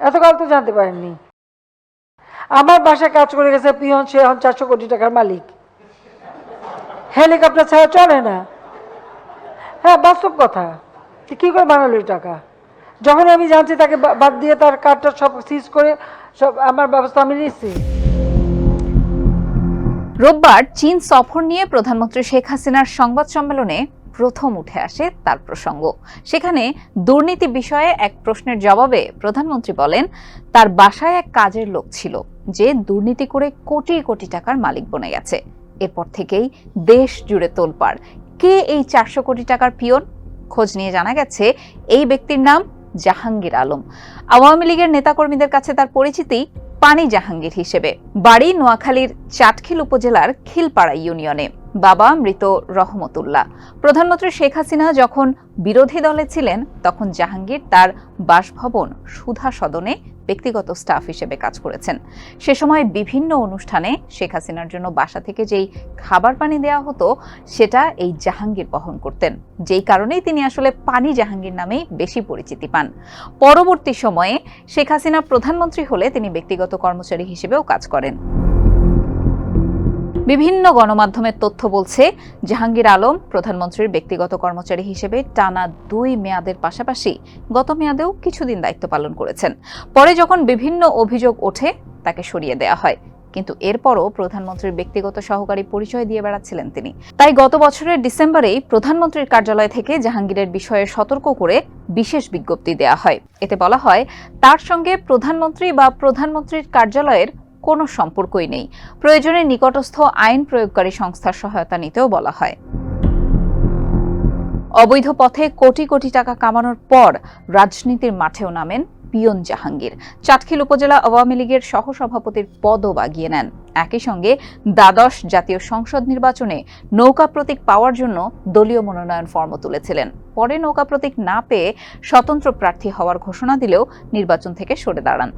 এতকাল তো জানতে পারেননি আমার বাসায় কাজ করে গেছে পিয়ন, সে এখন চারশো কোটি টাকার মালিক। হেলিকপ্টার ছাড়া চলে না। হ্যাঁ বাস্তব কথা। কী করে বানালো টাকা? যখন আমি জানছি তাকে বাদ দিয়ে তার কার্ডটা সব সিজ করে সব আমার ব্যবস্থা আমি নিচ্ছি। রোববার চীন সফর নিয়ে প্রধানমন্ত্রী শেখ হাসিনার সংবাদ সম্মেলনে প্রথম উঠে আসে তার প্রসঙ্গ। সেখানে দুর্নীতি বিষয়ে এক প্রশ্নের জবাবে প্রধানমন্ত্রী বলেন, তার বাসায় এক কাজের লোক ছিল যে দুর্নীতি করে কোটি কোটি টাকার মালিক বনে গেছে। এরপর থেকেই দেশ জুড়ে তোলপাড়। কে এই চারশো কোটি টাকার পিয়ন? খোঁজ নিয়ে জানা গেছে, এই ব্যক্তির নাম জাহাঙ্গীর আলম। আওয়ামী লীগের নেতাকর্মীদের কাছে তার পরিচিতি পানি জাহাঙ্গীর হিসেবে। বাড়ি নোয়াখালীর চাটখিল উপজেলার খিলপাড়া ইউনিয়নে। বাবা মৃত রহমতুল্লাহ। প্রধানমন্ত্রী শেখ হাসিনা যখন বিরোধী দলে ছিলেন, তখন জাহাঙ্গীর তার বাসভবন সুধা সদনে ব্যক্তিগত স্টাফ হিসেবে কাজ করেছেন। সে সময় বিভিন্ন অনুষ্ঠানে শেখ হাসিনার জন্য বাসা থেকে যেই খাবার পানি দেওয়া হতো, সেটা এই জাহাঙ্গীর বহন করতেন। যেই কারণেই তিনি আসলে পানি জাহাঙ্গীর নামেই বেশি পরিচিতি পান। পরবর্তী সময়ে শেখ হাসিনা প্রধানমন্ত্রী হলে তিনি ব্যক্তিগত কর্মচারী হিসেবেও কাজ করেন। বিভিন্ন গণমাধ্যমের তথ্য বলছে, জাহাঙ্গীর আলম প্রধানমন্ত্রীর ব্যক্তিগত কর্মচারী হিসেবে টানা দুই মেয়াদের পাশাপাশি গত মেয়াদেও কিছুদিন দায়িত্ব পালন করেছেন। পরে যখন বিভিন্ন অভিযোগ ওঠে, তাকে সরিয়ে দেওয়া হয়। কিন্তু এরপরও প্রধানমন্ত্রীর ব্যক্তিগত সহকারী পরিচয় দিয়ে বেড়াচ্ছিলেন তিনি। তাই গত বছরের ডিসেম্বরেই প্রধানমন্ত্রীর কার্যালয় থেকে জাহাঙ্গীরের বিষয়ে সতর্ক করে বিশেষ বিজ্ঞপ্তি দেয়া হয়। এতে বলা হয়, তার সঙ্গে প্রধানমন্ত্রী বা প্রধানমন্ত্রীর কার্যালয়ের কোনো সম্পর্কই নেই। প্রয়োজনে নিকটস্থ আইন প্রয়োগকারী সংস্থার সহায়তা নিতেও বলা হয়। অবৈধ পথে কোটি কোটি টাকা কামানোর পর রাজনীতির মাঠেও নামেন পিয়ন জাহাঙ্গীর। চাটখিল উপজেলা আওয়ামী লীগের সহসভাপতির পদও বাগিয়ে নেন। একই সঙ্গে দ্বাদশ জাতীয় সংসদ নির্বাচনে নৌকা প্রতীক পাওয়ার জন্য দলীয় মনোনয়ন ফর্ম তুলেছিলেন। পরে নৌকা প্রতীক না পেয়ে স্বতন্ত্র প্রার্থী হওয়ার ঘোষণা দিলেও নির্বাচন থেকে সরে দাঁড়ান।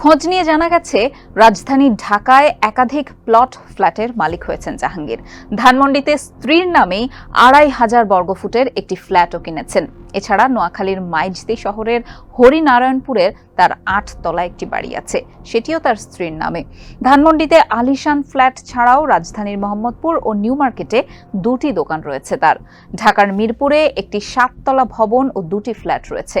খোঁজ নিয়ে জানা গেছে, রাজধানী ঢাকায় একাধিক প্লট ফ্ল্যাটের মালিক হয়েছেন জাহাঙ্গীর। ধানমন্ডিতে স্ত্রীর নামেই আড়াই হাজার বর্গফুটের একটি ফ্ল্যাটও কিনেছেন। এছাড়া নোয়াখালীর মাইজদি শহরের হরিনারায়ণপুরের তার আট তলা একটি বাড়ি আছে, সেটিও তার স্ত্রীর নামে। ধানমন্ডিতে আলিশান ফ্ল্যাট ছাড়াও রাজধানীর মোহাম্মদপুর ও নিউ মার্কেটে দুটি দোকান রয়েছে তার। ঢাকার মিরপুরে একটি সাততলা ভবন ও দুটি ফ্ল্যাট রয়েছে।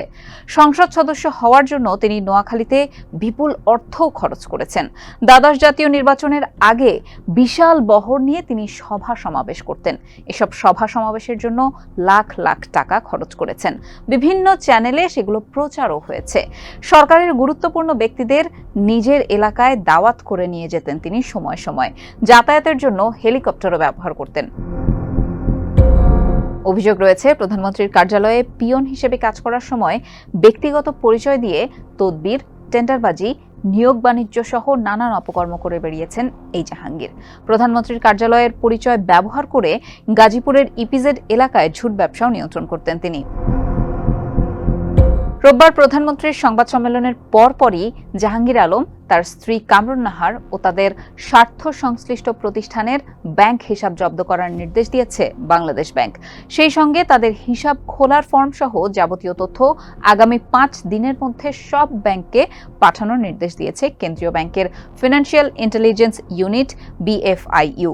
সংসদ সদস্য হওয়ার জন্য তিনি নোয়াখালীতে বিপুল অর্থও খরচ করেছেন। দ্বাদশ জাতীয় নির্বাচনের আগে বিশাল বহর নিয়ে তিনি সভা সমাবেশ করতেন। এসব সভা সমাবেশের জন্য লাখ লাখ টাকা খরচ করেছেন। বিভিন্ন চ্যানেলে সেগুলো প্রচারও হয়েছে। সরকারের গুরুত্বপূর্ণ ব্যক্তিদের নিজের এলাকায় দাওয়াত করে নিয়ে যেতেন তিনি সময় সময়। যাতায়াতের জন্য হেলিকপ্টারও ব্যবহার করতেন। অভিযোগ রয়েছে, প্রধানমন্ত্রীর কার্যালয়ে পিয়ন হিসেবে কাজ করার সময় ব্যক্তিগত পরিচয় দিয়ে তদবির টেন্ডারবাজি, নিয়োগ বাণিজ্য সহ নানান অপকর্ম করে বেরিয়েছেন এই জাহাঙ্গীর। প্রধানমন্ত্রীর কার্যালয়ের পরিচয় ব্যবহার করে গাজীপুরের ইপিজেড এলাকায় ঝুট ব্যবসাও নিয়ন্ত্রণ করতেন তিনি। রোববার প্রধানমন্ত্রীর সংবাদ সম্মেলনের পরপরই জাহাঙ্গীর আলম, তার স্ত্রী কামরুন নাহার ও তাদের স্বার্থ সংশ্লিষ্ট প্রতিষ্ঠানের ব্যাংক হিসাব জব্দ করার নির্দেশ দিয়েছে বাংলাদেশ ব্যাংক। সেই সঙ্গে তাদের হিসাব খোলার ফর্ম সহ যাবতীয় তথ্য আগামী পাঁচ দিনের মধ্যে সব ব্যাংককে পাঠানোর নির্দেশ দিয়েছে কেন্দ্রীয় ব্যাংকের ফিনান্সিয়াল ইন্টেলিজেন্স ইউনিট, বিএফআইইউ।